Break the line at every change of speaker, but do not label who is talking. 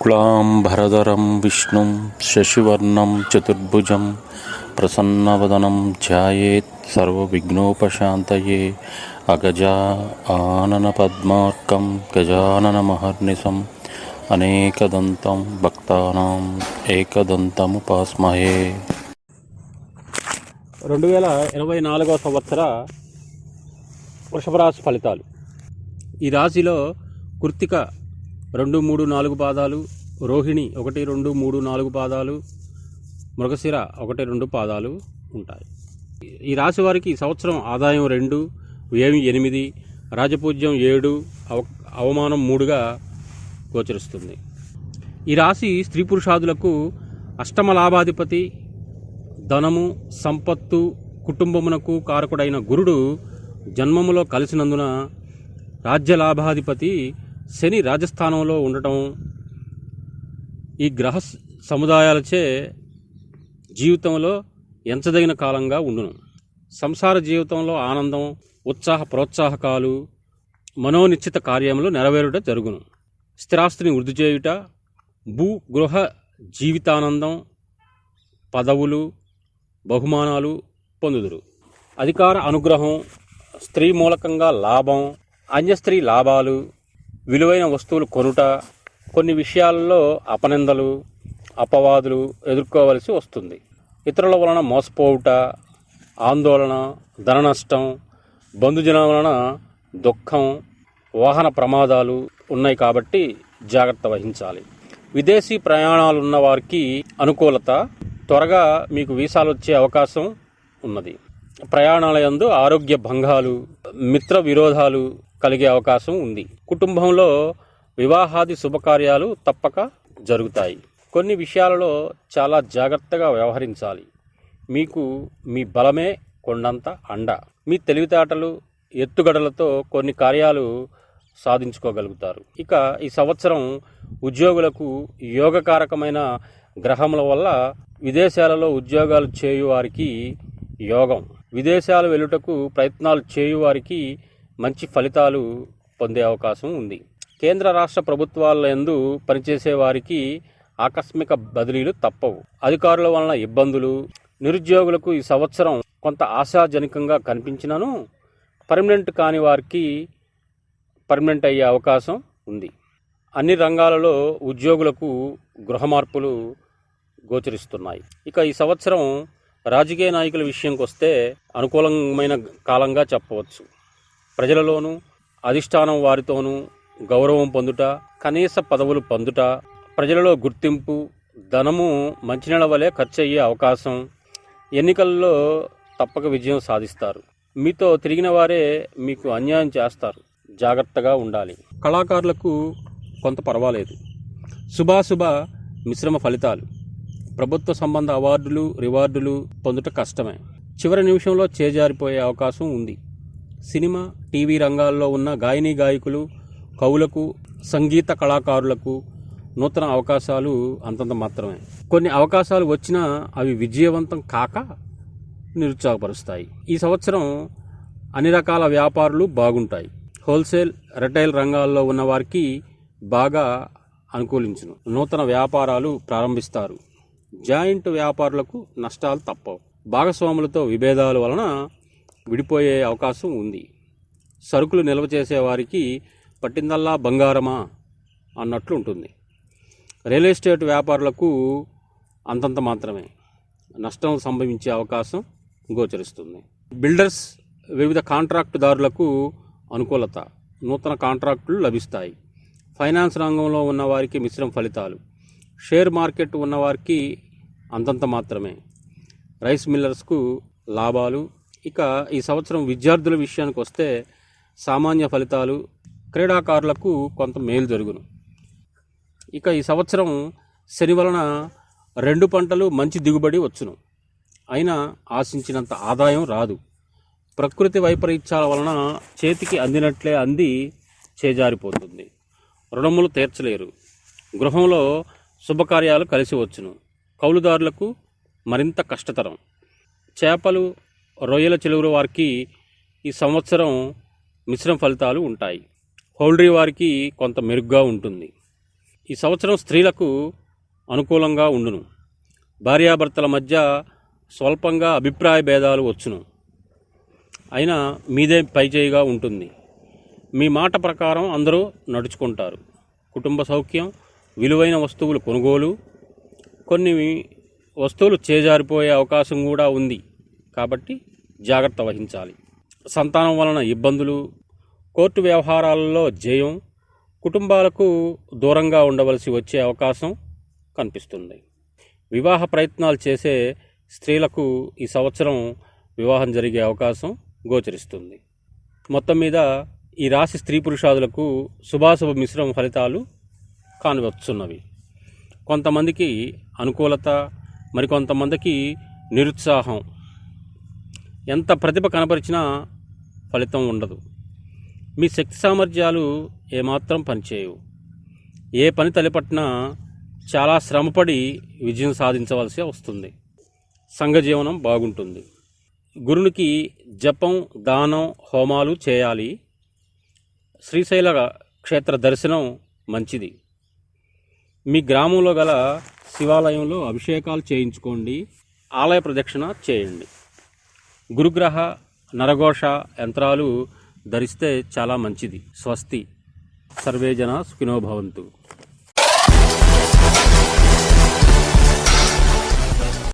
శుక్లాంబరధరం విష్ణుం శశివర్ణం చతుర్భుజం ప్రసన్నవదనం ధ్యాయేత్ సర్వవిఘ్నోపశాంతయే అగజా ఆనన పద్మార్కం గజానన మహర్నిశం అనేకదంతం ఏకదంతము పాస్మహే
రెండు వేల ఇరవై నాలుగవ సంవత్సర వృషభరాశి ఫలితాలు. ఈ రాశిలో కృత్తిక రెండు మూడు నాలుగు పాదాలు రోహిణి ఒకటి రెండు మూడు నాలుగు పాదాలు మృగశిర ఒకటి రెండు పాదాలు ఉంటాయి. ఈ రాశి వారికి సంవత్సరం ఆదాయం రెండు వ్యయం ఎనిమిది రాజపూజ్యం ఏడు అవ అవమానం మూడుగా గోచరిస్తుంది. ఈ రాశి స్త్రీ పురుషాదులకు అష్టమ లాభాధిపతి ధనము సంపత్తు కుటుంబమునకు కారకుడైన గురుడు జన్మములో కలిసినందున రాజ్య లాభాధిపతి శని రాజస్థానంలో ఉండటం ఈ గ్రహ సముదాయాలచే జీవితంలో ఎంచదగిన కాలంగా ఉండును. సంసార జీవితంలో ఆనందం ఉత్సాహ ప్రోత్సాహకాలు మనోనిశ్చిత కార్యములు నెరవేరుట జరుగును. స్థిరాస్తిని వృద్ధి చేయుట భూ గృహ జీవితానందం పదవులు బహుమానాలు పొందుదురు. అధికార అనుగ్రహం స్త్రీ మూలకంగా లాభం అన్యస్త్రీ లాభాలు విలువైన వస్తువులు కొనుట కొన్ని విషయాల్లో అపనిందలు అపవాదులు ఎదుర్కోవలసి వస్తుంది. ఇతరుల వలన మోసపోవుట ఆందోళన ధన నష్టం బంధుజనం వలన దుఃఖం వాహన ప్రమాదాలు ఉన్నాయి కాబట్టి జాగ్రత్త వహించాలి. విదేశీ ప్రయాణాలు ఉన్న వారికి అనుకూలత త్వరగా మీకు వీసాలు వచ్చే అవకాశం ఉన్నది. ప్రయాణాల యందు ఆరోగ్య భంగాలు మిత్ర విరోధాలు కలిగే అవకాశం ఉంది. కుటుంబంలో వివాహాది శుభకార్యాలు తప్పక జరుగుతాయి. కొన్ని విషయాలలో చాలా జాగ్రత్తగా వ్యవహరించాలి. మీకు మీ బలమే కొండంత అండ. మీ తెలివితేటలు ఎత్తుగడలతో కొన్ని కార్యాలు సాధించుకోగలుగుతారు. ఇక ఈ సంవత్సరం ఉద్యోగులకు యోగకారకమైన గ్రహముల వల్ల విదేశాలలో ఉద్యోగాలు చేయు వారికి యోగం. విదేశాలు వెళ్ళుటకు ప్రయత్నాలు చేయు వారికి మంచి ఫలితాలు పొందే అవకాశం ఉంది. కేంద్ర రాష్ట్ర ప్రభుత్వాల ఎందు పనిచేసే వారికి ఆకస్మిక బదిలీలు తప్పవు. అధికారుల వలన ఇబ్బందులు నిరుద్యోగులకు ఈ సంవత్సరం కొంత ఆశాజనకంగా కనిపించినను పర్మనెంట్ కాని వారికి పర్మనెంట్ అయ్యే అవకాశం ఉంది. అన్ని రంగాలలో ఉద్యోగులకు గృహ మార్పులు గోచరిస్తున్నాయి. ఇక ఈ సంవత్సరం రాజకీయ నాయకుల విషయంకి వస్తే అనుకూలమైన కాలంగా చెప్పవచ్చు. ప్రజలలోనూ అధిష్టానం వారితోనూ గౌరవం పొందుట కనీస పదవులు పొందుట ప్రజలలో గుర్తింపు ధనము మంచినీళ్ళ వలె ఖర్చు అయ్యే అవకాశం ఎన్నికల్లో తప్పక విజయం సాధిస్తారు. మీతో తిరిగిన వారే మీకు అన్యాయం చేస్తారు. జాగ్రత్తగా ఉండాలి. కళాకారులకు కొంత పర్వాలేదు. శుభాశుభ మిశ్రమ ఫలితాలు. ప్రభుత్వ సంబంధ అవార్డులు రివార్డులు పొందుట కష్టమే. చివరి నిమిషంలో చేజారిపోయే అవకాశం ఉంది. సినిమా టీవీ రంగాల్లో ఉన్న గాయని గాయకులు కవులకు సంగీత కళాకారులకు నూతన అవకాశాలు అంతంత మాత్రమే. కొన్ని అవకాశాలు వచ్చినా అవి విజయవంతం కాక నిరుత్సాహపరుస్తాయి. ఈ సంవత్సరం అన్ని రకాల వ్యాపారులు బాగుంటాయి. హోల్సేల్ రిటైల్ రంగాల్లో ఉన్న వారికి బాగా అనుకూలించును. నూతన వ్యాపారాలు ప్రారంభిస్తారు. జాయింట్ వ్యాపారులకు నష్టాలు తప్పవు. భాగస్వాములతో విభేదాల వలన విడిపోయే అవకాశం ఉంది. సరుకులు నిల్వ చేసేవారికి పట్టిందల్లా బంగారమా అన్నట్లు ఉంటుంది. రియల్ ఎస్టేట్ వ్యాపారులకు అంతంత మాత్రమే. నష్టం సంభవించే అవకాశం గోచరిస్తుంది. బిల్డర్స్ వివిధ కాంట్రాక్టుదారులకు అనుకూలత నూతన కాంట్రాక్టులు లభిస్తాయి. ఫైనాన్స్ రంగంలో ఉన్న వారికి మిశ్రమ ఫలితాలు. షేర్ మార్కెట్ ఉన్నవారికి అంతంత మాత్రమే. రైస్ మిల్లర్స్కు లాభాలు ఇక ఈ సంవత్సరం విద్యార్థుల విషయానికి వస్తే సామాన్య ఫలితాలు క్రీడాకారులకు కొంత మేలు జరుగును. ఇక ఈ సంవత్సరం శని వలన రెండు పంటలు మంచి దిగుబడి వచ్చును. అయినా ఆశించినంత ఆదాయం రాదు. ప్రకృతి వైపరీత్యాల వలన చేతికి అందినట్లే అంది చేజారిపోతుంది. రుణములు తీర్చలేరు. గృహంలో శుభకార్యాలు కలిసి వచ్చును. కౌలుదారులకు మరింత కష్టతరం. చేపలు రొయ్యల చెలువుల వారికి ఈ సంవత్సరం మిశ్రమ ఫలితాలు ఉంటాయి. పౌల్ట్రీ వారికి కొంత మెరుగ్గా ఉంటుంది. ఈ సంవత్సరం స్త్రీలకు అనుకూలంగా ఉండును. భార్యాభర్తల మధ్య స్వల్పంగా అభిప్రాయ భేదాలు వచ్చును. అయినా మీదే పైచేయిగా ఉంటుంది. మీ మాట ప్రకారం అందరూ నడుచుకుంటారు. కుటుంబ సౌఖ్యం విలువైన వస్తువులు కొనుగోలు కొన్ని వస్తువులు చేజారిపోయే అవకాశం కూడా ఉంది. కాబట్టి జాగ్రత్త వహించాలి. సంతానం వలన ఇబ్బందులు కోర్టు వ్యవహారాలలో జయం కుటుంబాలకు దూరంగా ఉండవలసి వచ్చే అవకాశం కనిపిస్తుంది. వివాహ ప్రయత్నాలు చేసే స్త్రీలకు ఈ సంవత్సరం వివాహం జరిగే అవకాశం గోచరిస్తుంది. మొత్తం మీద ఈ రాశి స్త్రీ పురుషాదులకు శుభాశుభ మిశ్రమ ఫలితాలు కానవచ్చున్నవి. కొంతమందికి అనుకూలత మరికొంతమందికి నిరుత్సాహం ఎంత ప్రతిభ కనపరిచినా ఫలితం ఉండదు. మీ శక్తి సామర్థ్యాలు ఏమాత్రం పనిచేయవు. ఏ పని తలపట్టినా చాలా శ్రమపడి విజయం సాధించవలసి వస్తుంది. సంఘజీవనం బాగుంటుంది. గురునికి జపం దానం హోమాలు చేయాలి. శ్రీశైల క్షేత్ర దర్శనం మంచిది. మీ గ్రామంలో గల శివాలయంలో అభిషేకాలు చేయించుకోండి. ఆలయ ప్రదక్షిణ చేయండి. గురుగ్రహ నరఘోష యంత్రాలు ధరిస్తే చాలా మంచిది. స్వస్తి. సర్వేజన సుఖినోభవంతు